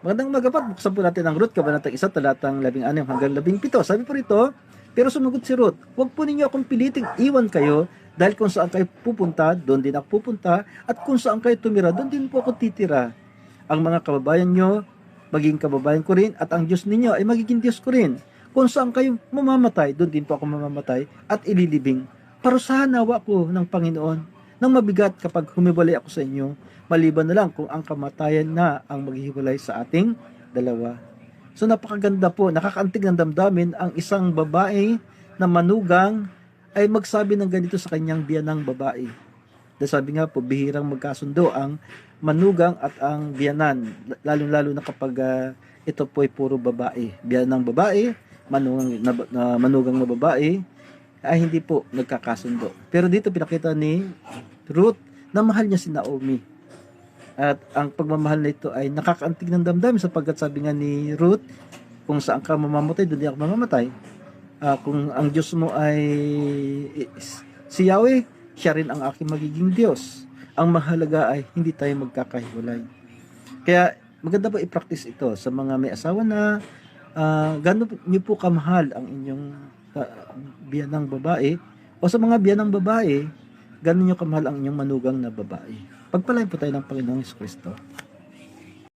Magandang umaga po. Buksan po natin ang Ruth, kabanatang isa, talatang 16 hanggang 17. Sabi po rito, pero sumagot si Ruth, huwag po ninyo akong piliting iwan kayo dahil kung saan kayo pupunta, doon din ako pupunta at kung saan kayo tumira, doon din po ako titira. Ang mga kababayan nyo, maging kababayan ko rin at ang Diyos ninyo ay magiging Diyos ko rin. Kung saan kayo mamamatay, doon din po ako mamamatay at ililibing. Parusahan nawa ko ng Panginoon ng mabigat kapag humiwalay ako sa inyo, maliban na lang kung ang kamatayan na ang maghihiwalay sa ating dalawa. So napakaganda po, nakakaantig ng damdamin ang isang babae na manugang ay magsabi ng ganito sa kanyang biyanang babae. Dahil sabi nga po, bihirang magkasundo ang manugang at ang biyanan, lalong-lalo na kapag ah, ito po ay puro babae. Biyanang babae, manugang na, na manugang na babae, ay hindi po nagkakasundo. Pero dito pinakita ni Ruth na mahal niya si Naomi. At ang pagmamahal na ito ay nakakaantig ng damdamin sapagkat sabi nga ni Ruth, kung saan ka mamamatay, doon ako mamamatay. Ah, kung ang Diyos mo ay si Yahweh, siya rin ang aking magiging Diyos. Ang mahalaga ay hindi tayo magkakahiwalay. Kaya maganda po i-practice ito sa mga may asawa na uh, gano'n niyo po kamahal ang inyong uh, biyanang babae o sa mga biyanang babae, gano'n niyo kamahal ang inyong manugang na babae. Pagpalain po tayo ng Panginoong Kristo.